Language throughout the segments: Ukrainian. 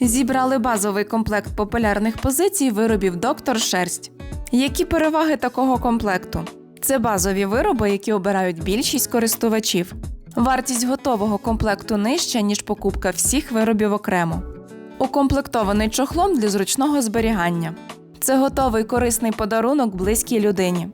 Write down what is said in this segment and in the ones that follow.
Зібрали базовий комплект популярних позицій виробів Доктор Шерсть. Які переваги такого комплекту? Це базові вироби, які обирають більшість користувачів. Вартість готового комплекту нижча, ніж покупка всіх виробів окремо. Укомплектований чохлом для зручного зберігання. Це готовий корисний подарунок близькій людині.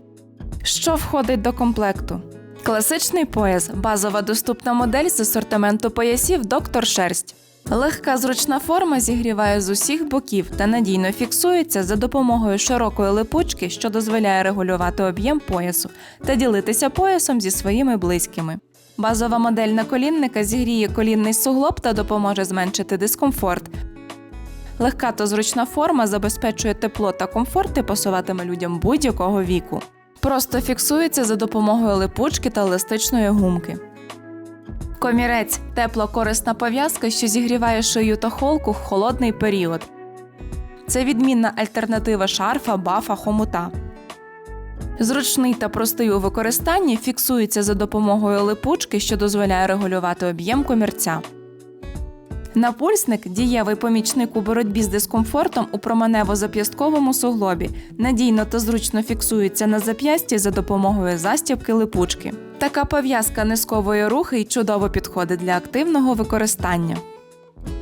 Що входить до комплекту? Класичний пояс базова доступна модель з асортименту поясів Доктор Шерсть. Легка зручна форма зігріває з усіх боків та надійно фіксується за допомогою широкої липучки, що дозволяє регулювати об'єм поясу та ділитися поясом зі своїми близькими. Базова модель наколінника зігріє колінний суглоб та допоможе зменшити дискомфорт. Легка та зручна форма забезпечує тепло та комфорт і пасуватиме людям будь-якого віку. Просто фіксується за допомогою липучки та еластичної гумки. Комірець тепла корисна пов'язка, що зігріває шию та холку в холодний період. Це відмінна альтернатива шарфа, бафа, хомута. Зручний та простий у використанні фіксується за допомогою липучки, що дозволяє регулювати об'єм комірця. Напульсник дієвий помічник у боротьбі з дискомфортом у променево-зап'ястковому суглобі, надійно та зручно фіксується на зап'ясті за допомогою застібки липучки. Така пов'язка не рухи і чудово підходить для активного використання.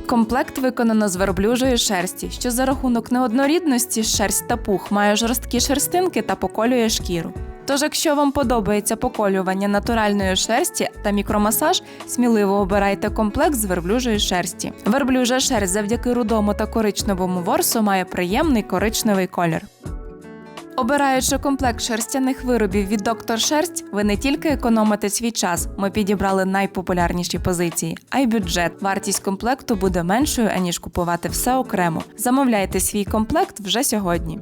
Комплект виконано з верблюжої шерсті, що за рахунок неоднорідності шерсть та пух має жорсткі шерстинки та поколює шкіру. Тож, якщо вам подобається поколювання натуральної шерсті та мікромасаж, сміливо обирайте комплект з верблюжої шерсті. Верблюжа шерсть завдяки рудому та коричневому ворсу має приємний коричневий колір. Обираючи комплект шерстяних виробів від Доктор Шерсть, ви не тільки економите свій час, ми підібрали найпопулярніші позиції, а й бюджет. Вартість комплекту буде меншою, аніж купувати все окремо. Замовляйте свій комплект вже сьогодні.